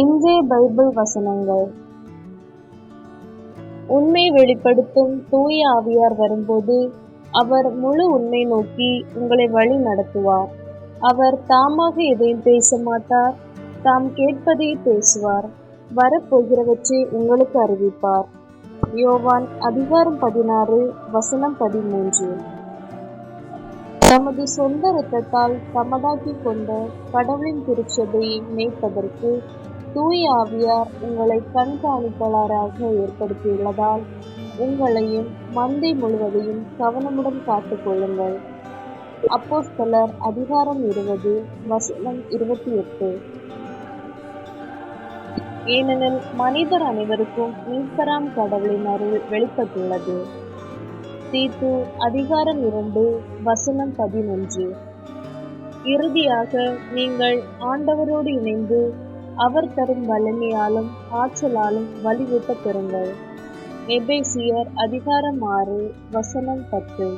இன்றைய பைபிள் வசனங்கள். உண்மை வெளிப்படுத்தும் தூய ஆவியார் வரும்போது அவர் முழு உண்மை நோக்கி உங்களை வழி நடத்துவார். அவர் தாமாக எதையும் பேச மாட்டார் தாம் கேட்பதை பேசுவார். வரப்போகிறவற்றை உங்களுக்கு அறிவிப்பார். யோவான் அதிகாரம் பதினாறு வசனம் பதிமூன்று. தமது சொந்த இரத்தத்தால் தமதாக்கி கொண்ட கடவுளின் திருச்சபையை மேய்ப்பதற்கு தூய ஆவியார் உங்களை கண்காணிப்பாளராக ஏற்படுத்தியுள்ளதால் உங்களையும் மந்தை முழுவதையும் கவனமுடன் காத்துக் கொள்ளுங்கள். அப்போஸ்தலர் அதிகாரம் இருபது வசனம் இருபத்தி எட்டு. ஏனெனில் மனிதர் அனைவருக்கும் மீட்பராம் கடவுளின் அருள் வெளிப்பட்டுள்ளது. தீத்து அதிகாரம் இரண்டு வசனம் பதினொன்று. இறுதியாக நீங்கள் ஆண்டவரோடு இணைந்து அவர் தரும் வலிமையாலும் ஆற்றலாலும் வலிவூட்டப் பெறுங்கள். எபேசியர் அதிகாரம் ஆறு வசனம் பத்து.